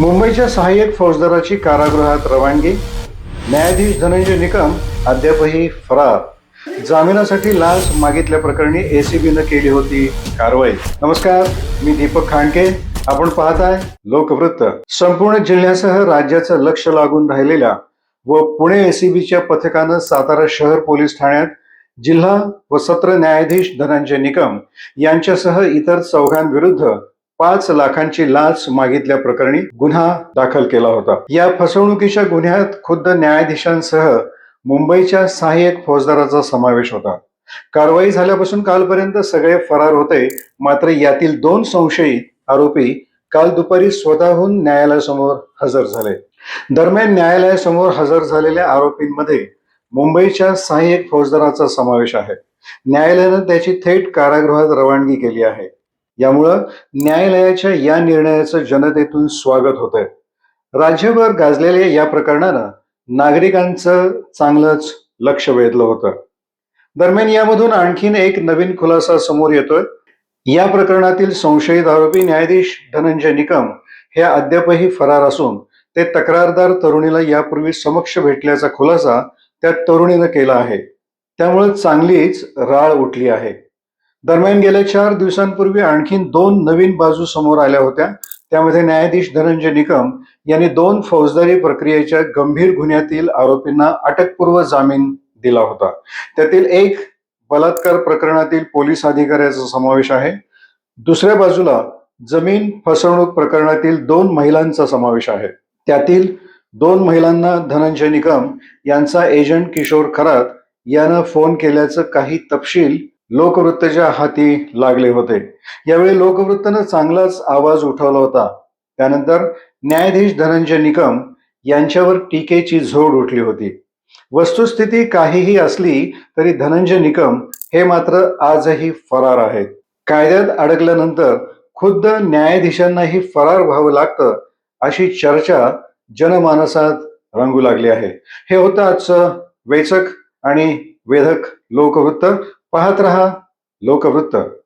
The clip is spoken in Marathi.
मुंबईच्या सहाय्यक फौजदाराची कारागृहात रवानगी. न्यायाधीश धनंजय निकम अद्यापही फरार. जामिनासाठी लाच मागितल्याप्रकरणी एसीबीनं केली होती कारवाई. नमस्कार मी दीपक खांडके. आपण पाहताय लोकवृत्त. संपूर्ण जिल्ह्यासह राज्याचं लक्ष लागून राहिलेल्या व पुणे एसीबीच्या पथकानं सातारा शहर पोलीस ठाण्यात जिल्हा व सत्र न्यायाधीश धनंजय निकम यांच्यासह इतर चौघांविरुद्ध पाच लाखांची लाच मागितल्या प्रकरणी गुन्हा दाखल केला होता. या फसवणुकीच्या गुन्ह्यात खुद्द न्यायाधीशांसह मुंबईच्या सहाय्यक फौजदाराचा समावेश होता. कारवाई झाल्यापासून कालपर्यंत सगळे फरार होते मात्र यातील दोन संशयित आरोपी काल दुपारी स्वतःहून न्यायालयासमोर हजर झाले. दरम्यान न्यायालयासमोर हजर झालेल्या आरोपींमध्ये मुंबईच्या सहाय्यक फौजदाराचा समावेश आहे. न्यायालयानं त्याची थेट कारागृहात रवानगी केली आहे. यामुळं न्यायालयाच्या या निर्णयाचं जनतेतून स्वागत होत आहे राज्यभर गाजलेल्या या प्रकरणानं नागरिकांचं चांगलंच लक्ष वेधलं होतं. दरम्यान यामधून आणखीन एक नवीन खुलासा समोर येतोय. या प्रकरणातील संशयित आरोपी न्यायाधीश धनंजय निकम हे अद्यापही फरार असून ते तक्रारदार तरुणीला यापूर्वी समक्ष भेटल्याचा खुलासा त्या तरुणीनं केला आहे. त्यामुळे चांगलीच राळ उठली आहे. दरम्यान गेल्या चार दिवसांपूर्वी आणखीन दोन नवीन बाजू समोर आल्या होत्या. त्यामध्ये न्यायाधीश धनंजय निकम यांनी दोन फौजदारी प्रक्रियेच्या गंभीर गुन्ह्यातील आरोपींना अटकपूर्व जामीन दिला होता. त्यातील एक बलात्कार प्रकरणातील पोलीस अधिकाऱ्याचा समावेश आहे. दुसऱ्या बाजूला जमीन फसवणूक प्रकरणातील दोन महिलांचा समावेश आहे. त्यातील दोन महिलांना धनंजय निकम यांचा एजंट किशोर खरात यानं फोन केल्याचं काही तपशील लोकवृत्तच्या हाती लागले होते. यावेळी लोकवृत्तनं चांगलाच आवाज उठवला होता. त्यानंतर न्यायाधीश धनंजय निकम यांच्यावर टीकेची झोड उठली होती. वस्तुस्थिती काहीही असली तरी धनंजय निकम हे मात्र आजही फरार आहेत. कायद्यात अडकल्यानंतर खुद्द न्यायाधीशांनाही फरार व्हावं लागतं अशी चर्चा जनमानसात रंगू लागली आहे. हे होतं आजचं वेचक आणि वेधक लोकवृत्त. पाहत रहा लोकवृत्त.